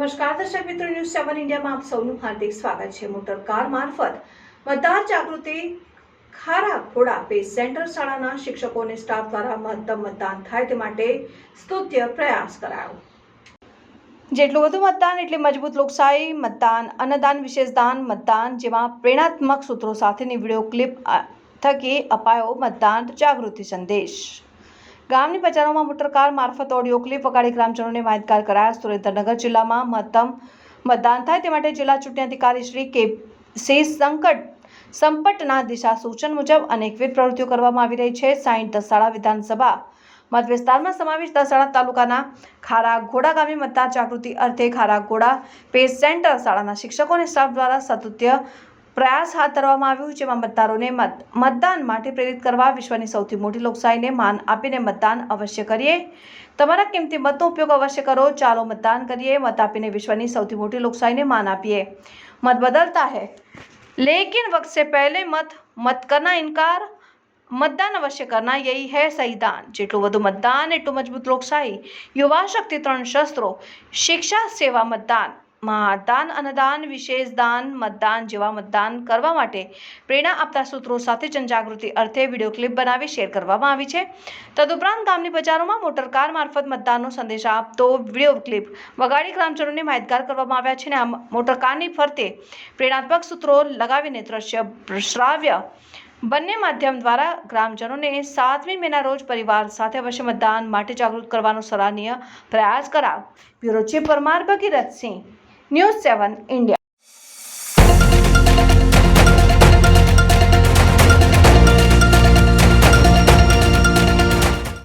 દર્શક મિત્રો ન્યૂઝ સેવન ઇન્ડિયામાં આપ સૌનું હાર્દિક સ્વાગત છે. મોટર કાર મારફત મતદાર જાગૃતિ ખારા ઘોડા પેજ સેન્ટર શાળાના શિક્ષકો અને સ્ટાફ દ્વારા મહત્તમ મતદાન થાય તે માટે સ્તુત્ય પ્રયાસ કરાયો. જેટલું વધુ મતદાન, એટલે મજબૂત લોકશાહી મતદાન, અન્નદાન, વિશેષ દાન મતદાન જેમાં પ્રેરણાત્મક સૂત્રો સાથેની વીડિયો ક્લિપ થકી અપાયો મતદાન જાગૃતિ સંદેશ. ગામની બજારોમાં મોટરકાર મારફત ઓડિયો ક્લિપ વગાડી ગ્રામજનોને માહિતગાર કરાયા. સુરેન્દ્રનગર જિલ્લામાં મહત્તમ મતદાન થાય તે માટે જિલ્લા ચૂંટણી અધિકારી શ્રી કે સી સંકટ સંપટના દિશા સૂચન મુજબ અનેકવિધ પ્રવૃત્તિઓ કરવામાં આવી રહી છે. સાઈઠ દસાડા વિધાનસભા મત વિસ્તારમાં સમાવેશ દસાડા તાલુકાના ખારા ઘોડા ગામે મતદાર જાગૃતિ અર્થે ખારા ઘોડા પેસ સેન્ટર શાળાના શિક્ષકો અને સ્ટાફ દ્વારા સતુત્ય પ્રયાસ હાથ ધરવામાં આવ્યું જેમાં મતદારોને મત મતદાન માટે પ્રેરિત કરવા વિશ્વની સૌથી મોટી લોકશાહીને માન આપીને મતદાન અવશ્ય કરીએ તમારા કિંમતી મતનો ઉપયોગ અવશ્ય કરો ચાલો મતદાન કરીએ મત આપીને વિશ્વની સૌથી મોટી લોકશાહીને માન આપીએ મત બદલતા है लेकिन वक्त से पहले मत मत करना इनकार મતદાન અવશ્ય કરના યહી હૈ સહી દાન જેટલું વધુ મતદાન એટલું મજબૂત લોકશાહી યુવા શક્તિ ત્રણ શસ્ત્રો શિક્ષા સેવા મતદાન મહાદાન અન્નદાન, વિશેષ દાન, મતદાન જેવા મતદાન કરવા માટે પ્રેરણા આપતા સૂત્રો સાથે જનજાગૃતિ અર્થે વીડિયો ક્લિપ બનાવી શેર કરવામાં આવી છે. તદુપરાંત ગામની બજારોમાં મોટરકાર મારફત મતદાનનો સંદેશ આપતો વીડિયો ક્લિપ વગાડી ગ્રામજનોને માહિતગાર કરવામાં આવ્યા છે અને આ મોટરકારની ફરતે પ્રેરણાત્મક સૂત્રો લગાવીને દ્રશ્ય, શ્રાવ્ય બંને માધ્યમ દ્વારા ગ્રામજનોને સાતમી મેના રોજ પરિવાર સાથે અવશ્ય મતદાન માટે જાગૃત કરવાનો સરાહનીય પ્રયાસ કરાવ bureau chief Parmar Bhagirathsinh news seven India